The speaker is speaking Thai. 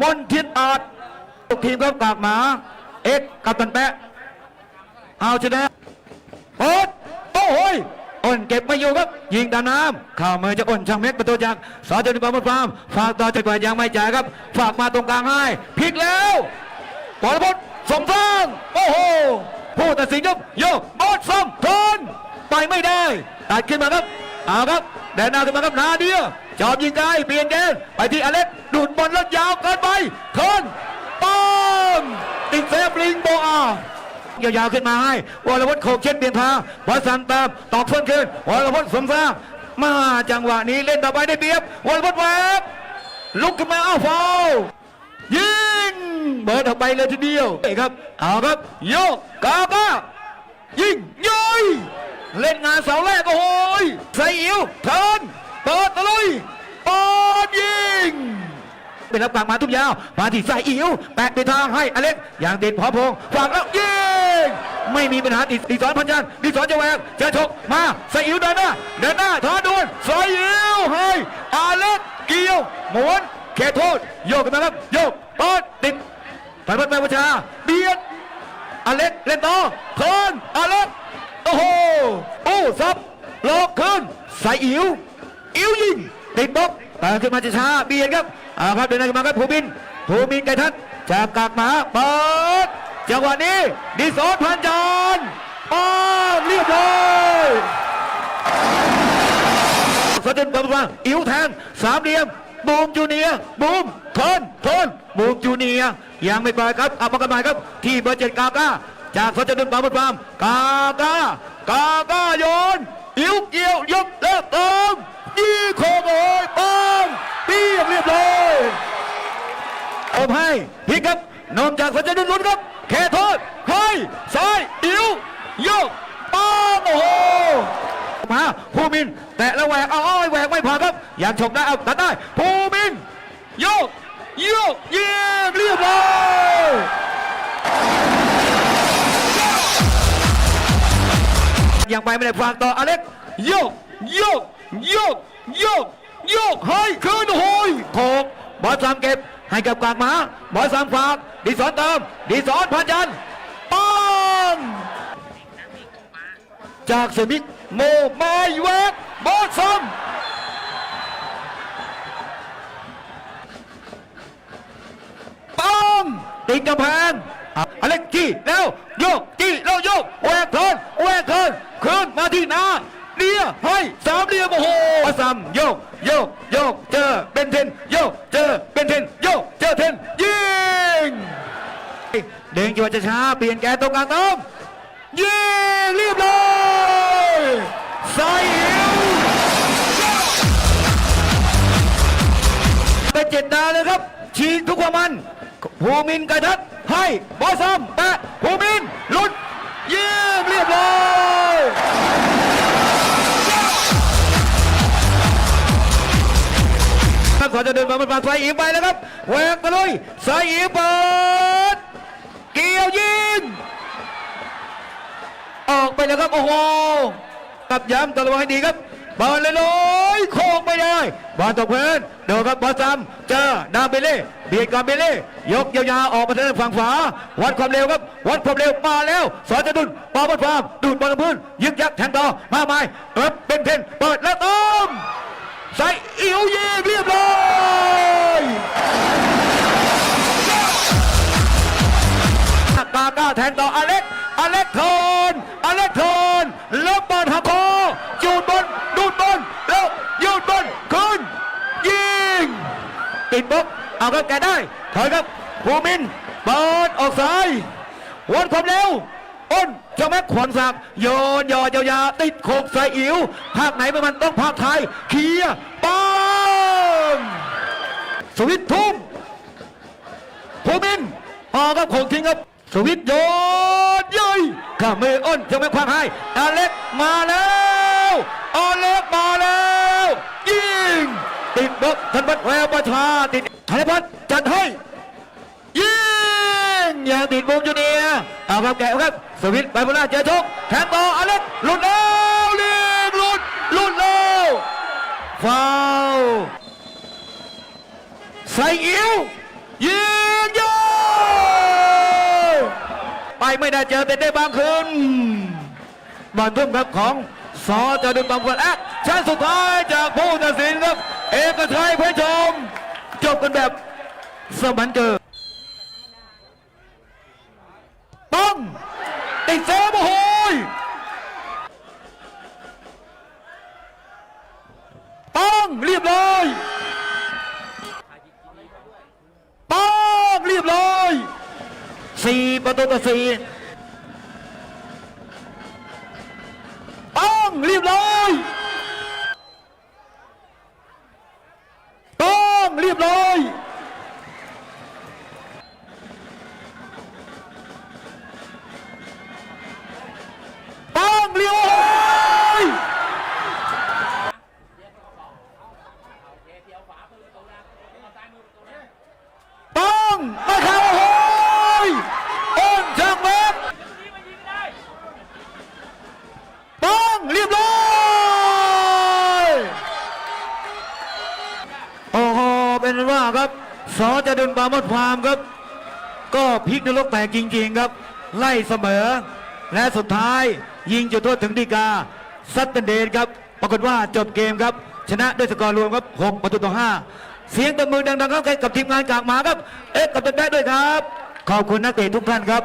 มนทินอาจทีมครับกากหมา เอ็กกับตันแปะเอาชนะโอ๊ตโอ้โหยอ้นเก็บไม่อยู่ครับ ยิงตามน้ำเข้ามือจะอ้นช่างเม็กประตูจากสอจนิบามุฟามฝากต่อจากกว่ายังไม่จ่ายครับ ฝากมาตรงกลางให้พลิกแล้วปอลพุทธสมทางโอ้โหผู้ตัดสินครับโยกบอสมทนไปไม่ได้ตัดขึ้นมาครับเอาครับแดนนาขึ้นมาครับนาเดีย จอบยิงไกลเปลี่ยนเกมไปที่อเล็กดูดบอลแล้วยาวเกินไปทนป้อมติดเซฟลิงโบอายาวๆขึ้นมาให้วรวุฒิโขกเช่นเปลี่ยนทางวสันต์เติมตอกเพิ่มขึ้นวรวุฒิสมสร้ามาจังหวะนี้เล่นต่อไปได้เปรียบวรวุฒิแวบลุกขึ้นมาเอาฟาวยิงเบิร์ดออกไปเลยทีเดียวเอ้ครับเอาครับโยกกาบ้ายิงย้อยเล่นงานเสาแรกโอ้โหยใส่อิ๋วเทิร์น เปิดตะลุยปอนยิง เป็นรับกลางมาทุกยาว มาที่สายอิ๋วแปะไปทางให้อเล็กอย่างติดพอพงฝากแล้วยิง ไม่มีปัญหาติดติดสอนพันยันติดสอนจะแหวกจะชกมาสายอิ๋วเดินหน้าเดินหน้าท้าดวลสายอิ๋วให้อเล็กเกี่ยวหมุนเขตโทษโยกกันมาครับโยกปอดติดไปพัดไปประชาเบียดอเล็กเล่นต่อเทินอเล็กโอ้โหโอ้ซับหลอกขึ้นสายอิ๋ว อิ๋วยิงติดบล็อกต่ขึ้นมาจะช้าเบียดครับอาครับเดินหน้าขึ้นมาครับภูมินภูมินไก่ทัดจากกากหมาเปิดจังหวะนี้ดิสอนพันจานป้องเรียบร้อยสะดุดบอลมาอิ๋วแทงสามเหลี่ยมบูมจูเนียบูมทนทนบูมจูเนียยังไม่ปล่อยครับเอามากันใหม่ครับ ที่เบอร์เจ็ดกาก้าจากสะดุดบอลมากาก้ากาก้าโยนอิ๋วเกี่ยวยกเลิกเติม ยี่โคงโอยป้อมเปียเรียบร้อยอมให้พลิกครับนอมจากสัญญาณลุ้นครับแค่โทษให้ซ้ายอิ๋วยกป้อมโอ้โหมาภูมิน แตะล้วแหวกอ้อยแหวกไม่ผ่านครับอยากฉกได้เอาตัดได้ภูมินโยกโยกเยี่ยมเรียบร้อยยังไปไม่ได้ฝากต่ออเล็กโยกโยกโยก โยก โยกให้คืนโหยโขกบอลสามเก็บให้กับกลางหมาบอลสามฝากดีสอนเติมดีสอนพันยันป้อนจากสมิธโมไมาแวกบอลซ้ำป้อมติดกำแพงอะอเล็กจี้แล้วโยกจี้แล้วโยกแหวกเทินแหวกเทินคืนมาที่หนา เดียให้สามเหลี่ยมโอ้โหมาซ้ำโยกโยกโยกเจอเป็นเทนโยกเจอเป็นเทนโยกเจอเทนยิงเด้งจังหวะช้าเปลี่ยนแกนตรงกลางน้ำยิงเรียบร้อยใส่อิวเป็นเจ็ดดาวเลยครับฉีกทุกความมันภูมินทร์ไกรทัศน์ให้บอสซัมแปะภูมินลุดเยี่ยมเรียบร้อย ครับขอจะเดินมาเป็นปากสายอีไปแล้วครับแหวกกันเลยสายอีเปิดเกี่ยวยิงออกไปแล้วครับโอ้โหตับย้ำตะลวงให้ดีครับบอลเลยลอยโค้งไม่ได้บอลตกพื้นเดี๋ยวครับบอลซ้ำเจอดามเบเล่เบียดกับเบเล่ยกยาวๆออกมาทางฝั่งขวาวัดความเร็วครับ วัดความเร็วมาแล้วสอนจะดุนปอบอลฟาร์มดูดบอลพื้นยึกยักแทงต่อมาใหม่เอิบเป็นเทนเปิด เอาครับแกได้ถอยครับภูมินเปิดออกซ้ายวนความเร็วอ้นเจ้าแม็กขวัญศักดิ์โยนยอดยาวๆติดโขกใส่อิ๋วภาคไหนมันต้องภาคไทยเคลียร์ปังสวิตทุ่มภูมินออกครับโขงทิ้งครับสวิตโยนย้ยข้ามมืออ้นยังไม่ควางให้อาเล็กมาแล้วอาเล็กมาแล้วยิงติดบล็อกธนพัฒน์แววประชาติด ธนพัฒน์จัดให้ยิงอย่างติดมุมจูเนียเอาครับแกะครับสวิตไปบนหน้าเจอชกแทงต่ออเล็กหลุดแล้วลียหลุดหลุดแล้วฟาวใส่เอิ้วยิงยอไปไม่ได้เจอเต้นได้บางคืนบอลทุ่มครับของซอจะดึงบางคนแอคชั้นสุดท้ายจากผู้ตัดสินครับ เอกชัยเพชรชม จบกันแบบสมันเกิดต้องติดเซฟโอ้โหต้องเรียบร้อยต้องเรียบร้อยสี่ประตูต่อสี่ต้องเรียบร้อย งไม่เข้าโอ้ยอ้นเชิงเล็กต้องเรียบร้อยโอ้โหเป็นว่าครับสอจะดึงปาโมดพรามครับ ก็พลิกนรกแตกจริงๆครับ ไล่เสมอ และสุดท้ายยิงจุดโทษถึงดีกาซัตเตนเดนครับ ปรากฏว่าจบเกมครับ ชนะด้วยสกอร์รวมครับ 6 ประตูต่อ 5 เสียงตบมือดังๆครับให้กับทีมงานกากหมาครับ เอ๊ะกับตันแป๊ะด้วยครับ ขอบคุณนักเตะทุกท่านครับ